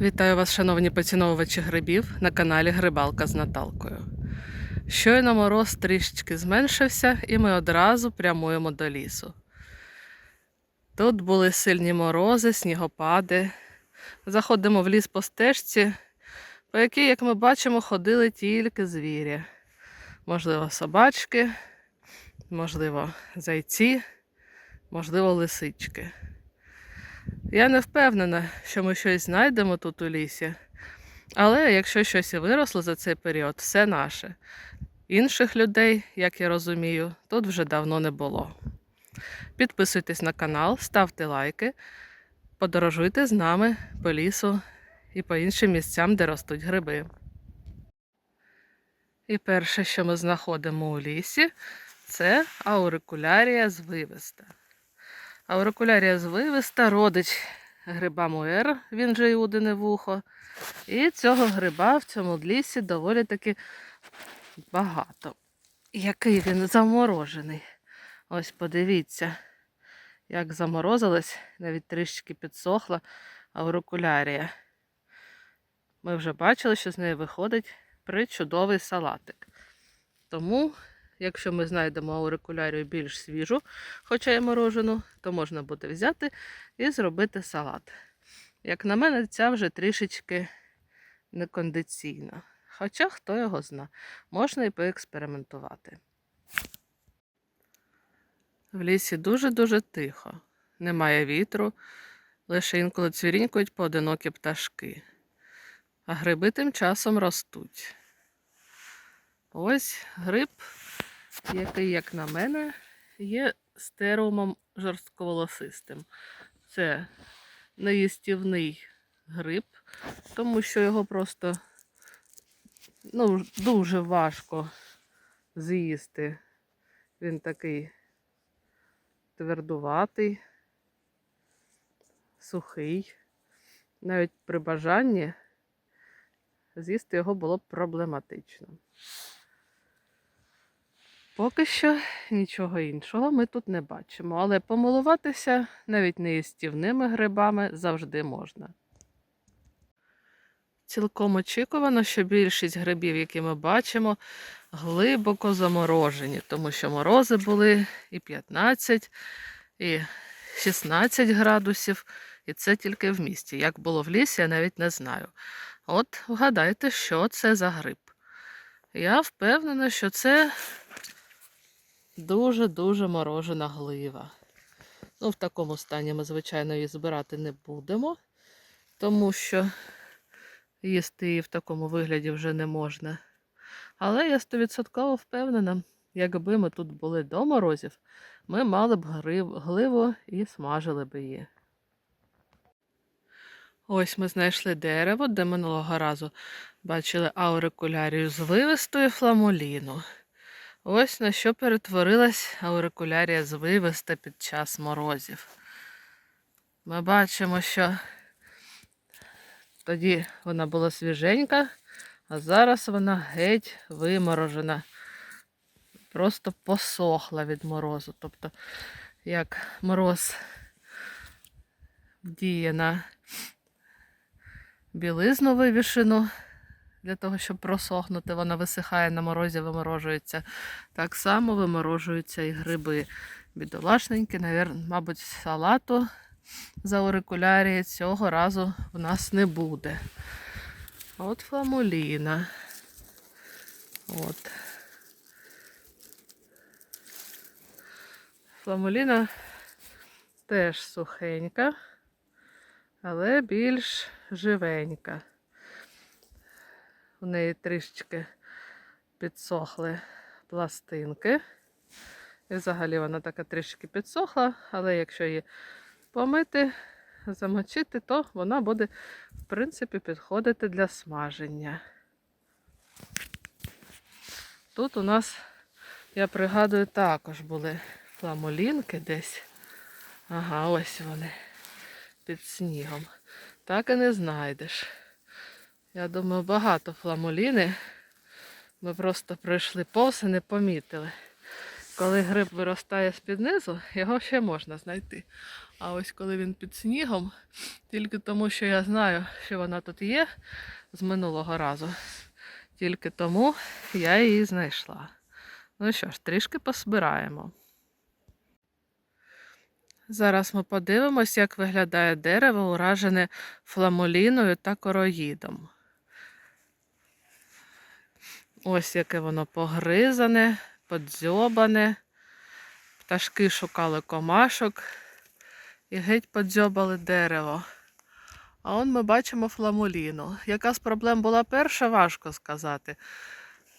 Вітаю вас, шановні поціновувачі грибів на каналі Грибалка з Наталкою. Щойно мороз трішечки зменшився, і ми одразу прямуємо до лісу. Тут були сильні морози, снігопади. Заходимо в ліс по стежці, по якій, як ми бачимо, ходили тільки звірі. Можливо, собачки, можливо, зайці, можливо, лисички. Я не впевнена, що ми щось знайдемо тут у лісі. Але якщо щось і виросло за цей період, все наше. Інших людей, як я розумію, тут вже давно не було. Підписуйтесь на канал, ставте лайки, подорожуйте з нами по лісу і по іншим місцям, де ростуть гриби. І перше, що ми знаходимо у лісі, це аурикулярія звивиста. Аурикулярія звивиста, родич гриба муер, він же іудине вухо. І цього гриба в цьому лісі доволі таки багато. Який він заморожений. Ось подивіться, як заморозилась, навіть трішки підсохла аурикулярія. Ми вже бачили, що з неї виходить причудовий салатик. Тому Якщо ми знайдемо аурикулярію більш свіжу, хоча й морожену, то можна буде взяти і зробити салат. Як на мене, ця вже трішечки некондиційна. Хоча хто його зна, можна і поекспериментувати. В лісі дуже-дуже тихо, немає вітру, лише інколи цвірінькують поодинокі пташки, а гриби тим часом ростуть. Ось гриб який, як на мене, є стереумом жорстковолосистим. Це неїстівний гриб, тому що його просто ну, дуже важко з'їсти. Він такий твердуватий, сухий. Навіть при бажанні з'їсти його було б проблематично. Поки що нічого іншого ми тут не бачимо, але помилуватися навіть неїстівними грибами завжди можна. Цілком очікувано, що більшість грибів, які ми бачимо, глибоко заморожені, тому що морози були і 15, і 16 градусів, і це тільки в місті. Як було в лісі, я навіть не знаю. От вгадайте, що це за гриб. Я впевнена, що це Дуже-дуже морожена глива. Ну, в такому стані ми, звичайно, її збирати не будемо, тому що їсти її в такому вигляді вже не можна. Але я стовідсотково впевнена, якби ми тут були до морозів, ми мали б гливу і смажили б її. Ось ми знайшли дерево, де минулого разу бачили аурикулярію з вивистою фламуліну. Ось на що перетворилась аурикулярія звивиста під час морозів. Ми бачимо, що тоді вона була свіженька, а зараз вона геть виморожена, просто посохла від морозу. Тобто, як мороз діє на білизну вивішену, для того, щоб просохнути, вона висихає на морозі, виморожується. Так само виморожуються і гриби. Бідолашненькі, мабуть, салату за аурикулярії цього разу в нас не буде. От фламуліна. От. Фламуліна теж сухенька, але більш живенька. У неї трішечки підсохли пластинки. І взагалі вона така трішки підсохла, але якщо її помити, замочити, то вона буде, в принципі, підходити для смаження. Тут у нас, я пригадую, також були фламолінки десь. Ага, ось вони під снігом. Так і не знайдеш. Я думаю, багато фламуліни. Ми просто пройшли повз і не помітили. Коли гриб виростає з-під низу, його ще можна знайти. А ось коли він під снігом, тільки тому, що я знаю, що вона тут є з минулого разу, тільки тому я її знайшла. Ну що ж, трішки посбираємо. Зараз ми подивимось, як виглядає дерево, уражене фламоліною та короїдом. Ось яке воно погризане, подзьобане. Пташки шукали комашок і геть подзьобали дерево. А он ми бачимо фламуліну. Яка з проблем була перша, важко сказати.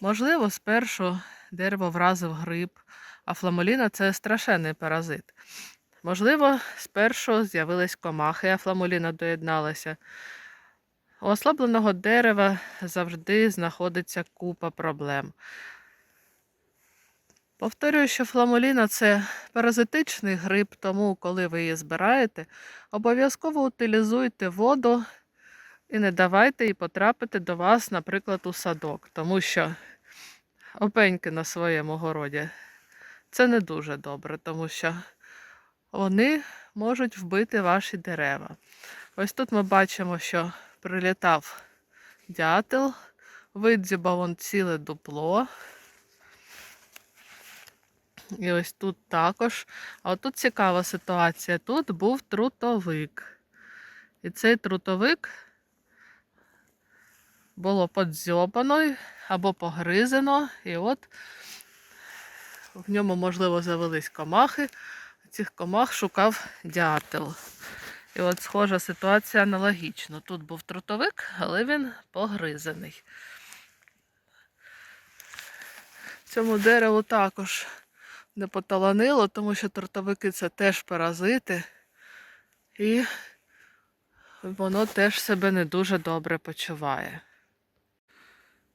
Можливо, спершу дерево вразив гриб, а фламуліна це страшенний паразит. Можливо, спершу з'явились комахи, а фламуліна доєдналася. У ослабленого дерева завжди знаходиться купа проблем. Повторюю, що фламуліна це паразитичний гриб, тому коли ви її збираєте, обов'язково утилізуйте воду і не давайте їй потрапити до вас, наприклад, у садок, тому що опеньки на своєму городі це не дуже добре, тому що вони можуть вбити ваші дерева. Ось тут ми бачимо, що прилітав дятел, видзібав он ціле дупло. І ось тут також. А тут цікава ситуація. Тут був трутовик. І цей трутовик було подзьобано або погризено. І от в ньому, можливо, завелись комахи. Цих комах шукав дятел. І от схожа ситуація аналогічно. Тут був трутовик, але він погризаний. Цьому дереву також не поталанило, тому що трутовики це теж паразити. І воно теж себе не дуже добре почуває.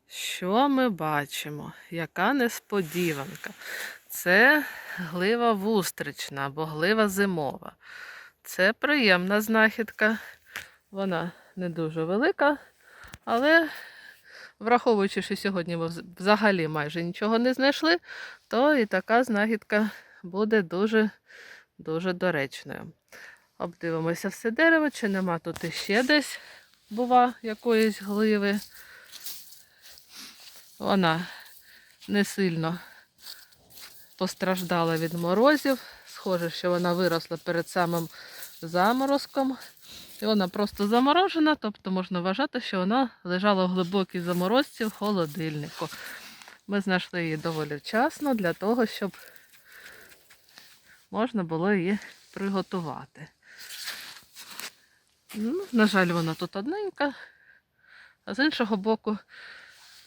Що ми бачимо? Яка несподіванка? Це глива вустрична або глива зимова. Це приємна знахідка. Вона не дуже велика, але враховуючи, що сьогодні ми взагалі майже нічого не знайшли, то і така знахідка буде дуже дуже доречною. Обдивимося все дерево, чи нема тут іще десь бува якоїсь гливи. Вона не сильно постраждала від морозів. Схоже, що вона виросла перед самим заморозком. І вона просто заморожена, тобто можна вважати, що вона лежала в глибокій заморозці в холодильнику. Ми знайшли її доволі вчасно для того, щоб можна було її приготувати. Ну, на жаль, вона тут одненька, а з іншого боку,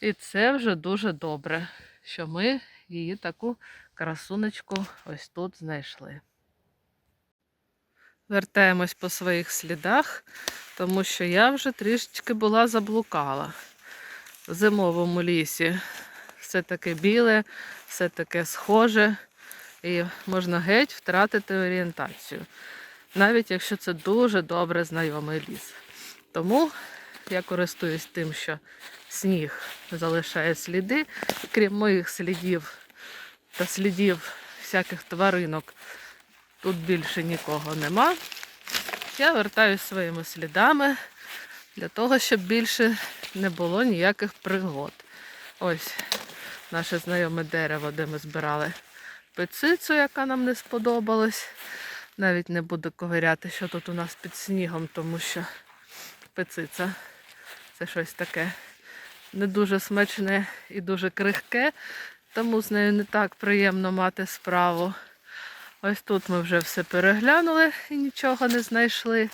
і це вже дуже добре, що ми її таку красунечку ось тут знайшли. Вертаємось по своїх слідах, тому що я вже трішечки була заблукала. В зимовому лісі все таке біле, все таке схоже, і можна геть втратити орієнтацію, навіть якщо це дуже добре знайомий ліс. Тому я користуюсь тим, що сніг залишає сліди, крім моїх слідів та слідів всяких тваринок. Тут більше нікого нема. Я вертаюсь своїми слідами для того, щоб більше не було ніяких пригод. Ось наше знайоме дерево, де ми збирали пецицю, яка нам не сподобалась. Навіть не буду ковиряти, що тут у нас під снігом, тому що пециця це щось таке не дуже смачне і дуже крихке, тому з нею не так приємно мати справу. Ось тут ми вже все переглянули і нічого не знайшли.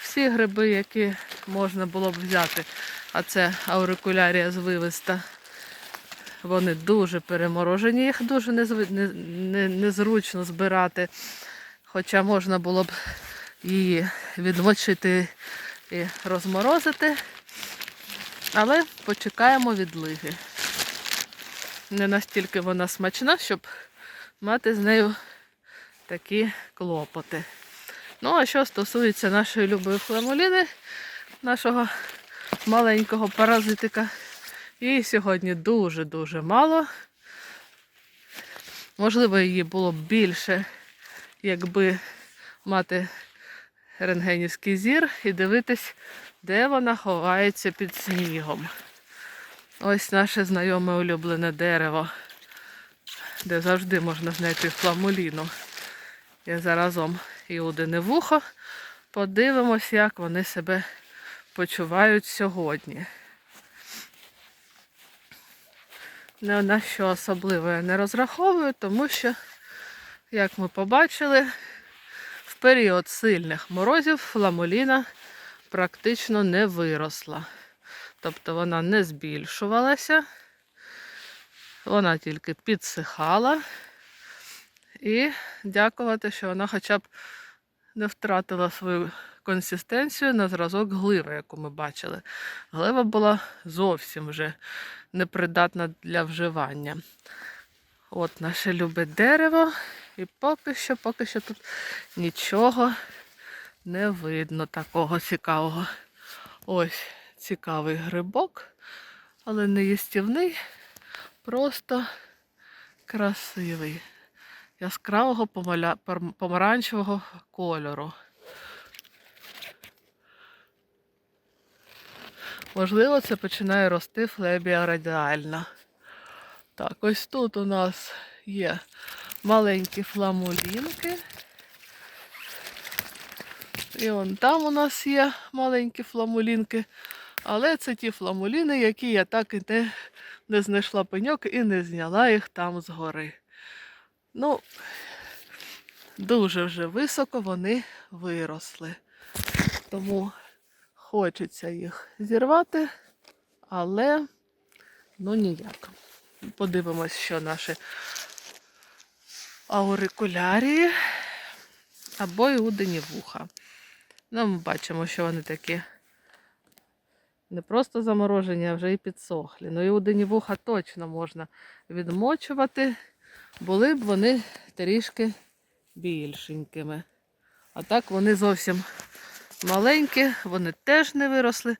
Всі гриби, які можна було б взяти, а це аурикулярія звивиста, вони дуже переморожені, їх дуже незручно збирати. Хоча можна було б її відмочити і розморозити. Але почекаємо відлиги. Не настільки вона смачна, щоб мати з нею такі клопоти. Ну, а що стосується нашої любої фламуліни, нашого маленького паразитика, її сьогодні дуже-дуже мало. Можливо, її було б більше, якби мати рентгенівський зір і дивитись, де вона ховається під снігом. Ось наше знайоме улюблене дерево, де завжди можна знайти фламуліну. І заразом Іудине вухо. Подивимось, як вони себе почувають сьогодні. Не на що особливо я не розраховую, тому що, як ми побачили, в період сильних морозів фламуліна практично не виросла. Тобто вона не збільшувалася, вона тільки підсихала. І дякувати, що вона хоча б не втратила свою консистенцію на зразок гливи, яку ми бачили. Глива була зовсім вже непридатна для вживання. От наше любе дерево. І поки що, поки що тут нічого не видно такого цікавого. Ось цікавий грибок, але не їстівний, просто красивий, яскравого помаранчевого кольору. Можливо, це починає рости флебія радіальна. Так, ось тут у нас є маленькі фламулінки. І вон там у нас є маленькі фламулінки. Але це ті фламуліни, які я так і не, не знайшла пеньок і не зняла їх там згори. Ну, дуже вже високо вони виросли. Тому хочеться їх зірвати, але ну ніяк. Подивимось, що наші аурикулярії або іудині вуха. Ну, ми бачимо, що вони такі не просто заморожені, а вже і підсохлі. Ну, і іудині вуха точно можна відмочувати, були б вони трішки більшенькими. А так вони зовсім маленькі, вони теж не виросли,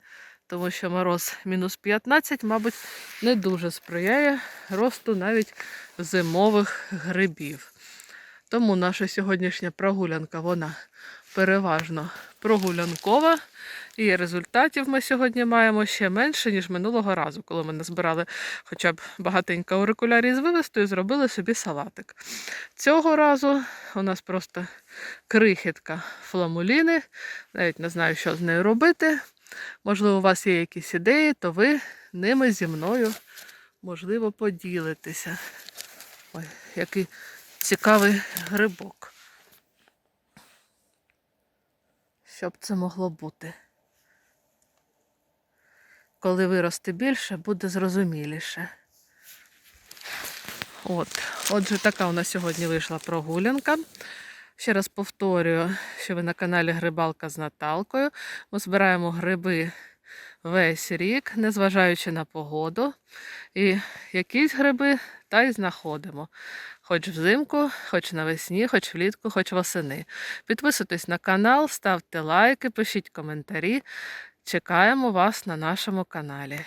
тому що мороз мінус 15, мабуть, не дуже сприяє росту навіть зимових грибів. Тому наша сьогоднішня прогулянка, вона переважно прогулянкова. І результатів ми сьогодні маємо ще менше, ніж минулого разу, коли ми назбирали хоча б багатенько аурикулярій з вивесту і зробили собі салатик. Цього разу у нас просто крихітка фламуліни. Навіть не знаю, що з нею робити. Можливо, у вас є якісь ідеї, то ви ними зі мною, можливо, поділитеся. Ой, який цікавий грибок. Що б це могло бути? Коли виросте більше, буде зрозуміліше. От. Отже, така у нас сьогодні вийшла прогулянка. Ще раз повторюю, що ви на каналі Грибалка з Наталкою. Ми збираємо гриби весь рік, незважаючи на погоду. І якісь гриби та й знаходимо. Хоч взимку, хоч навесні, хоч влітку, хоч восени. Підписуйтесь на канал, ставте лайки, пишіть коментарі. Чекаємо вас на нашому каналі.